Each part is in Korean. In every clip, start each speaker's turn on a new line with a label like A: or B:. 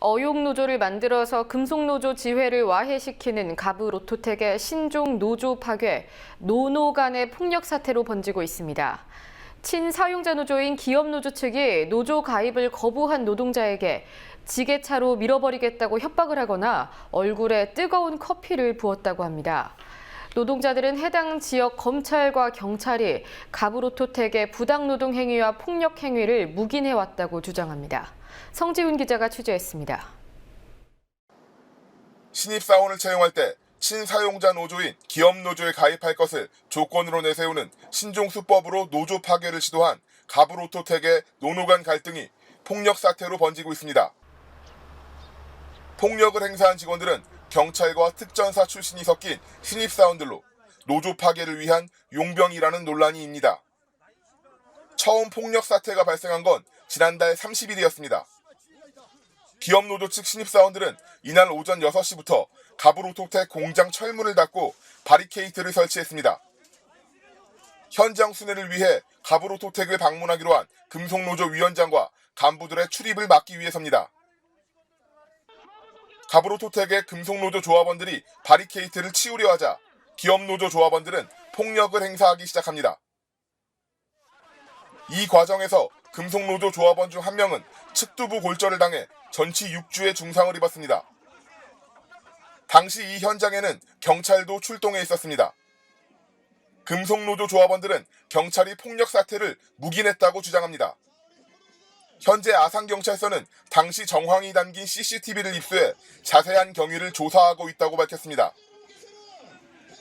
A: 어용노조를 만들어서 금속노조 지회를 와해시키는 가부 로토텍의 신종 노조 파괴, 노노 간의 폭력 사태로 번지고 있습니다. 친사용자 노조인 기업노조 측이 노조 가입을 거부한 노동자에게 지게차로 밀어버리겠다고 협박을 하거나 얼굴에 뜨거운 커피를 부었다고 합니다. 노동자들은 해당 지역 검찰과 경찰이 가부로토텍의 부당노동 행위와 폭력 행위를 묵인해왔다고 주장합니다. 성지훈 기자가 취재했습니다.
B: 신입사원을 채용할 때 친사용자 노조인 기업 노조에 가입할 것을 조건으로 내세우는 신종수법으로 노조 파괴를 시도한 가브로토텍의 노노 간 갈등이 폭력 사태로 번지고 있습니다. 폭력을 행사한 직원들은 경찰과 특전사 출신이 섞인 신입사원들로 노조 파괴를 위한 용병이라는 논란이 입니다. 처음 폭력 사태가 발생한 건 지난달 30일이었습니다. 기업노조 측 신입사원들은 이날 오전 6시부터 가브로토텍 공장 철문을 닫고 바리케이트를 설치했습니다. 현장 순회를 위해 가브로토텍을 방문하기로 한 금속노조 위원장과 간부들의 출입을 막기 위해서입니다. 가브로토텍의 금속노조 조합원들이 바리케이트를 치우려 하자 기업노조 조합원들은 폭력을 행사하기 시작합니다. 이 과정에서 금속노조 조합원 중 한 명은 측두부 골절을 당해 전치 6주의 중상을 입었습니다. 당시 이 현장에는 경찰도 출동해 있었습니다. 금속노조 조합원들은 경찰이 폭력 사태를 묵인했다고 주장합니다. 현재 아산경찰서는 당시 정황이 담긴 CCTV를 입수해 자세한 경위를 조사하고 있다고 밝혔습니다.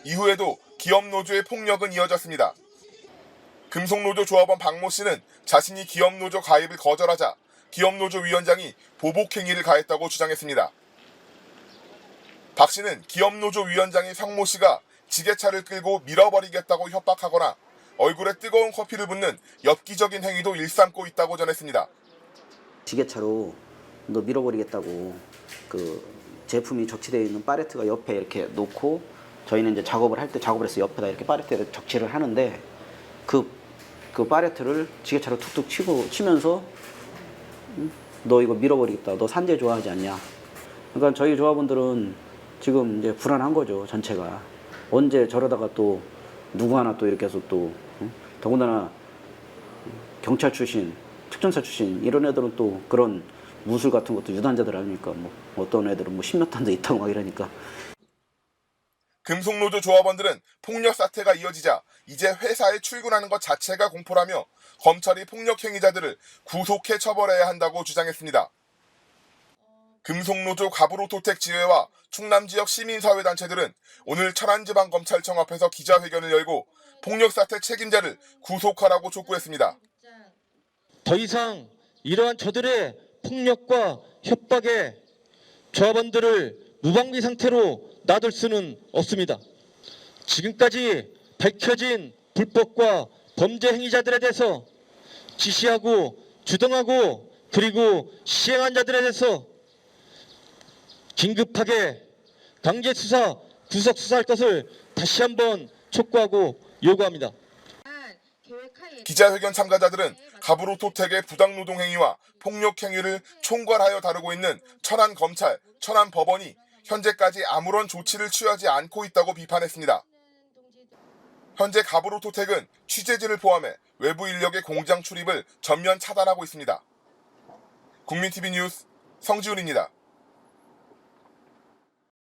B: 이후에도 기업노조의 폭력은 이어졌습니다. 금속노조 조합원 박모 씨는 자신이 기업노조 가입을 거절하자 기업노조 위원장이 보복행위를 가했다고 주장했습니다. 박 씨는 기업노조 위원장인 성모 씨가 지게차를 끌고 밀어버리겠다고 협박하거나 얼굴에 뜨거운 커피를 붓는 엽기적인 행위도 일삼고 있다고 전했습니다.
C: 지게차로 너 밀어버리겠다고 그 제품이 적치되어 있는 파레트가 옆에 이렇게 놓고 저희는 이제 작업을 할 때 작업을 해서 옆에다 이렇게 파레트를 적치를 하는데 그, 그 파레트를 지게차로 툭툭 치고 치면서 음, 너 이거 밀어버리겠다. 너 산재 좋아하지 않냐. 그러니까 저희 조합원들은 지금 이제 불안한 거죠. 전체가. 언제 저러다가 또 누구 하나 또 이렇게 해서 또 응? 더군다나 경찰 출신, 특전사 출신 이런 애들은 또 그런 무술 같은 것도 유단자들 아닙니까? 뭐 어떤 애들은 뭐 십몇 단도 있다고 막 이러니까
B: 금속노조 조합원들은 폭력 사태가 이어지자 이제 회사에 출근하는 것 자체가 공포라며 검찰이 폭력 행위자들을 구속해 처벌해야 한다고 주장했습니다. 금속노조 가브로토텍 지회와 충남 지역 시민사회 단체들은 오늘 천안지방검찰청 앞에서 기자회견을 열고 폭력 사태 책임자를 구속하라고 촉구했습니다.
D: 더 이상 이러한 저들의 폭력과 협박에 조합원들을 무방비 상태로 놔둘 수는 없습니다. 지금까지 밝혀진 불법과 범죄 행위자들에 대해서 지시하고 주동하고 그리고 시행한 자들에 대해서 긴급하게 강제 수사, 구속 수사할 것을 다시 한번 촉구하고 요구합니다.
B: 기자회견 참가자들은 가브로토텍의 부당노동 행위와 폭력 행위를 총괄하여 다루고 있는 천안 검찰, 천안 법원이 현재까지 아무런 조치를 취하지 않고 있다고 비판했습니다. 현재 가브로토텍은 취재진을 포함해 외부 인력의 공장 출입을 전면 차단하고 있습니다. 국민TV 뉴스 성지훈입니다.